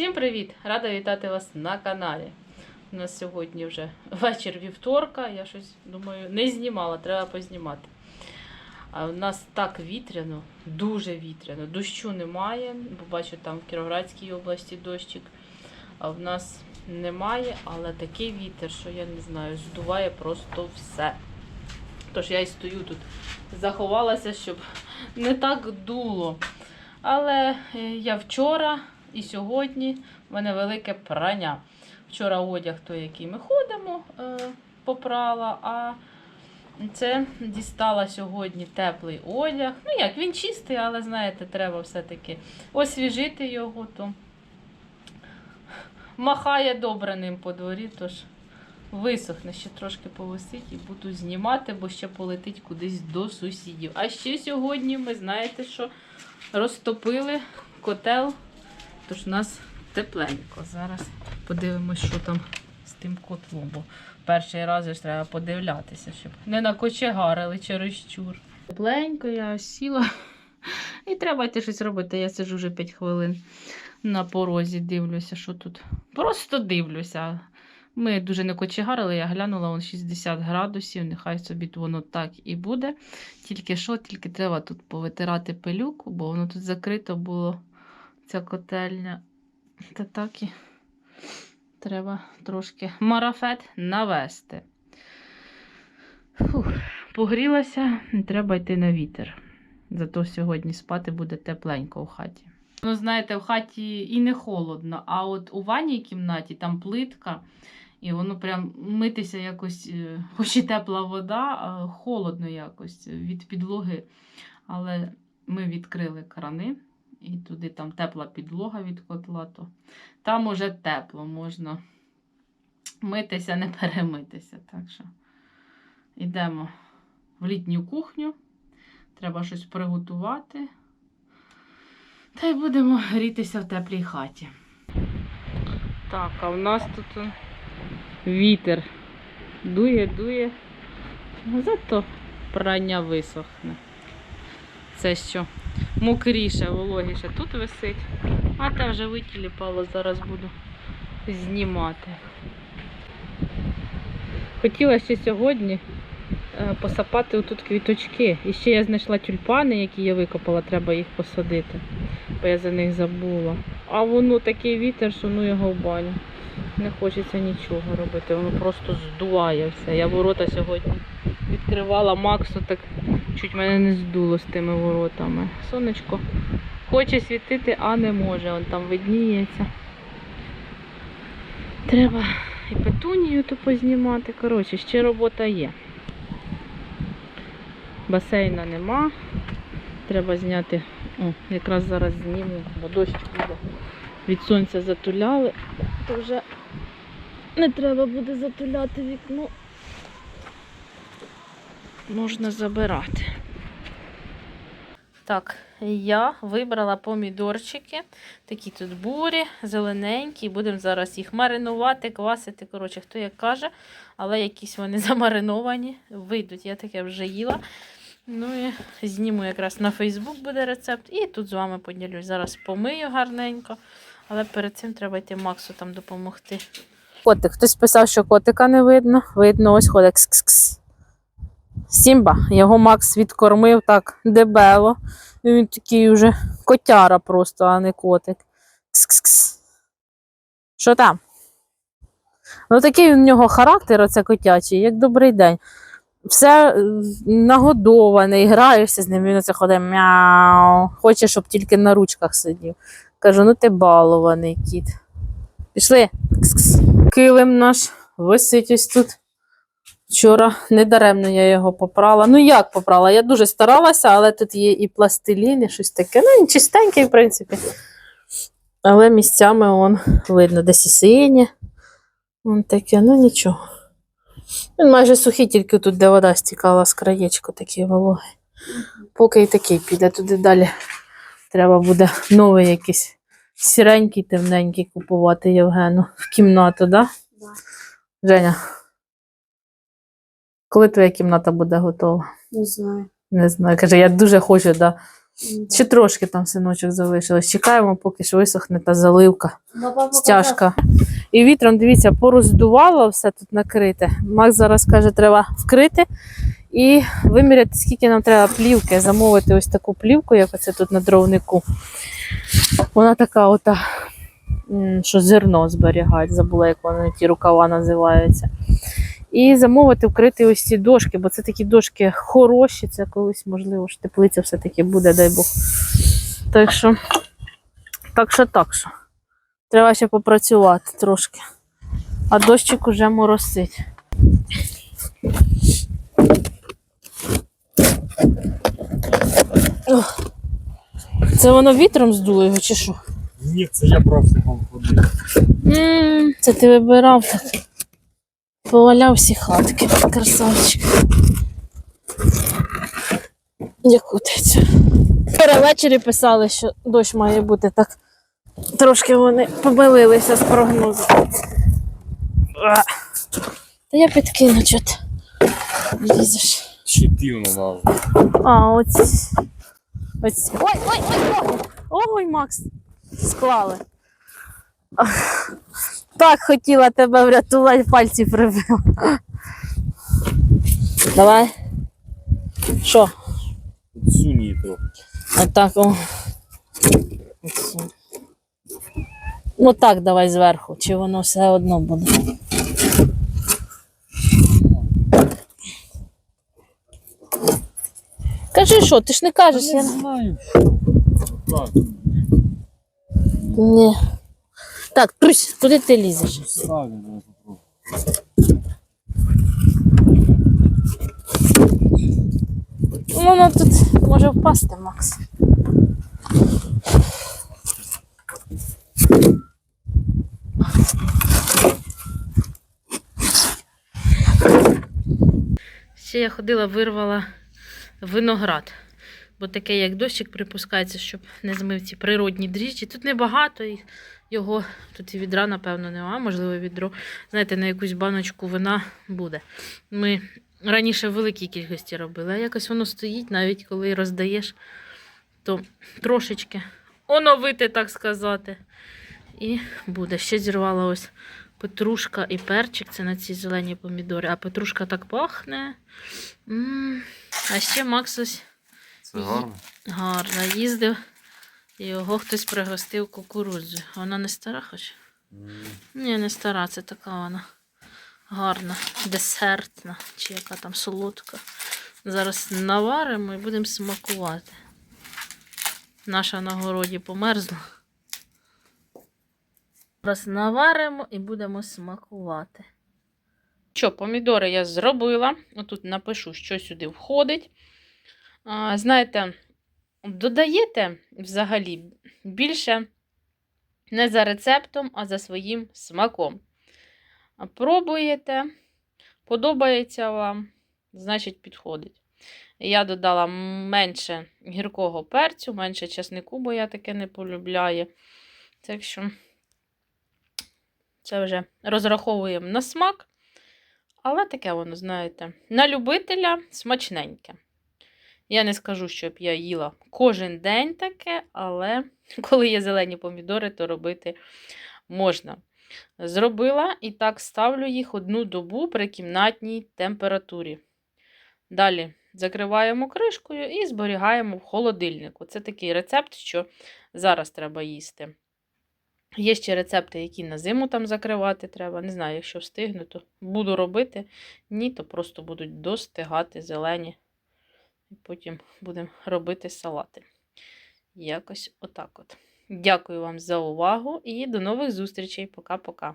Всім привіт! Рада вітати вас на каналі. У нас сьогодні вже вечір вівторка. Я щось думаю, не знімала, треба познімати. А у нас так вітряно, дуже вітряно. Дощу немає, бо бачу там в Кіровоградській області дощик. А в нас немає, але такий вітер, що я не знаю, здуває просто все. Тож я і стою тут, заховалася, щоб не так дуло. Але е, я вчора і сьогодні в мене велике прання. Вчора одяг той, який ми ходимо, е, попрала, а це дістала сьогодні теплий одяг. Ну як, він чистий, але знаєте, треба все-таки освіжити його, то махає добре ним по дворі, тож висохне, ще трошки повисить і буду знімати, бо ще полетить кудись до сусідів. А ще сьогодні ми знаєте, що розтопили котел, тож у нас тепленько. Зараз подивимось, що там з тим котлом. Бо перший раз ж треба подивлятися, щоб не накочегарили через чур. Тепленько, я сіла. І треба йти щось робити. Я сиджу вже 5 хвилин на порозі, дивлюся, що тут. Просто дивлюся. Ми дуже не кочегарили, я глянула вон 60 градусів, нехай собі воно так і буде. Тільки що, тільки треба тут повитирати пилюку, бо воно тут закрито було, ця котельня. Та так і треба трошки марафет навести. Фух, погрілася, треба йти на вітер. Зато сьогодні спати буде тепленько в хаті. Ну, знаєте, в хаті і не холодно, а от у ванній кімнаті там плитка, і воно прям митися якось, е, хоч і тепла вода, а холодно якось від підлоги. Але ми відкрили крани, і туди там тепла підлога від котла, то там уже тепло, можна митися, не перемитися. Так що йдемо в літню кухню. Треба щось приготувати. Та й будемо грітися в теплій хаті. Так, а в нас тут вітер дує, дує. Ну, Зато прання висохне. Це що? Мокріше, вологіше тут висить. А те вже витіліпало, зараз буду знімати. Хотіла ще сьогодні е, посапати отут квіточки. І ще я знайшла тюльпани, які я викопала, треба їх посадити, бо я за них забула. А воно такий вітер, що ну його в баню. Не хочеться нічого робити, воно просто здуває все. Я ворота сьогодні відкривала Максу, так чуть мене не здуло з тими воротами. Сонечко хоче світити, а не може. Он там видніється. Треба і петунію ту познімати. Коротше, ще робота є. Басейна нема. Треба зняти. О, якраз зараз зніму, бо дощ буде. Від сонця затуляли, то вже не треба буде затуляти вікно. Можна забирати. Так, я вибрала помідорчики. Такі тут бурі, зелененькі. Будемо зараз їх маринувати, квасити. Коротше, хто як каже, але якісь вони замариновані. Вийдуть, я таке вже їла. Ну і зніму якраз на Фейсбук буде рецепт. І тут з вами поділюсь. Зараз помию гарненько. Але перед цим треба йти Максу там допомогти. Котик, хтось писав, що котика не видно. Видно, ось ходить. Кс-кс-кс. Сімба, його Макс відкормив так дебело. Він такий уже котяра просто, а не котик. Кс-кс-кс. Що там? Ну такий у нього характер, оце котячий, як добрий день. Все е, нагодований, граєшся з ним, він оце ходить мяу. Хоче, щоб тільки на ручках сидів. Кажу, ну ти балований кіт. Пішли. Кс-кс. Килим наш висить ось тут. Вчора недаремно я його попрала. Ну як попрала? Я дуже старалася, але тут є і пластилін, і щось таке. Ну, він чистенький, в принципі. Але місцями он видно, десь і синє. Вон таке, ну нічого. Він майже сухий, тільки тут, де вода стікала з краєчку, такий вологий. Поки і такий піде туди далі. Треба буде новий якийсь сіренький, темненький купувати Євгену в кімнату, да? Да. Женя. Коли твоя кімната буде готова? Не знаю. Не знаю. Каже, я дуже хочу, да, Ще трошки там синочок залишилось. Чекаємо, поки ж висохне та заливка. Стяжка. І вітром, дивіться, пороздувало все тут накрите. Макс зараз каже, треба вкрити і виміряти, скільки нам треба плівки, замовити ось таку плівку, як оце тут на дровнику. Вона така, ота, що зерно зберігають, забула, як вони ті рукава називаються. І замовити вкрити ось ці дошки, бо це такі дошки хороші, це колись, можливо, ж теплиця все-таки буде, дай Бог. Так що, так що, так що. Треба ще попрацювати трошки. А дощик уже моросить. Ох. Це воно вітром здуло його чи що? Ні, це я практиком ходив. це ти вибирав так. Поваляв всі хатки, красавчик. Якутиться. Вчора ввечері писали, що дощ має бути так. Трошки вони помилилися з прогнозом. А. Та я підкину чого ти лізеш. Щитивно надо. А, ось. Ось. Ой, ой, ой, ой. Ой, Макс. Склали. Так хотіла тебе врятувати, пальці прибила. Давай. Що? Сунь її трохи. Отак. О. Ну так, давай зверху, чи воно все одно буде. Кажи що, ти ж не кажеш, я Я не знаю. Так, Ні. Так, Трусь, куди ти лізеш? Воно тут може впасти, Макс. Ще я ходила, вирвала виноград. Бо таке, як дощик припускається, щоб не змив ці природні дріжджі. Тут небагато їх. Його тут і відра, напевно, немає, можливо, відро. Знаєте, на якусь баночку вина буде. Ми раніше в великій кількості робили, а якось воно стоїть, навіть коли роздаєш, то трошечки оновити, так сказати. І буде. Ще зірвала ось петрушка і перчик. Це на ці зелені помідори. А петрушка так пахне. м А ще Макс ось Це гарно. гарно їздив. Його хтось пригостив кукурудзою. Вона не стара хоч? Ні, не стара, це така вона гарна, десертна, чи яка там солодка. Зараз наваримо і будемо смакувати. Наша на городі померзла. Зараз наваримо і будемо смакувати. Що, помідори я зробила. Отут напишу, що сюди входить. Знаєте, додаєте взагалі більше не за рецептом, а за своїм смаком. Пробуєте, подобається вам, значить підходить. Я додала менше гіркого перцю, менше чеснику, бо я таке не полюбляю. Так що це вже розраховуємо на смак. Але таке воно, знаєте, на любителя смачненьке. Я не скажу, щоб я їла кожен день таке, але коли є зелені помідори, то робити можна. Зробила і так ставлю їх одну добу при кімнатній температурі. Далі закриваємо кришкою і зберігаємо в холодильнику. Це такий рецепт, що зараз треба їсти. Є ще рецепти, які на зиму там закривати треба. Не знаю, якщо встигну, то буду робити. Ні, то просто будуть достигати зелені. І потім будемо робити салати. Якось отак от. Дякую вам за увагу і до нових зустрічей. Пока-пока.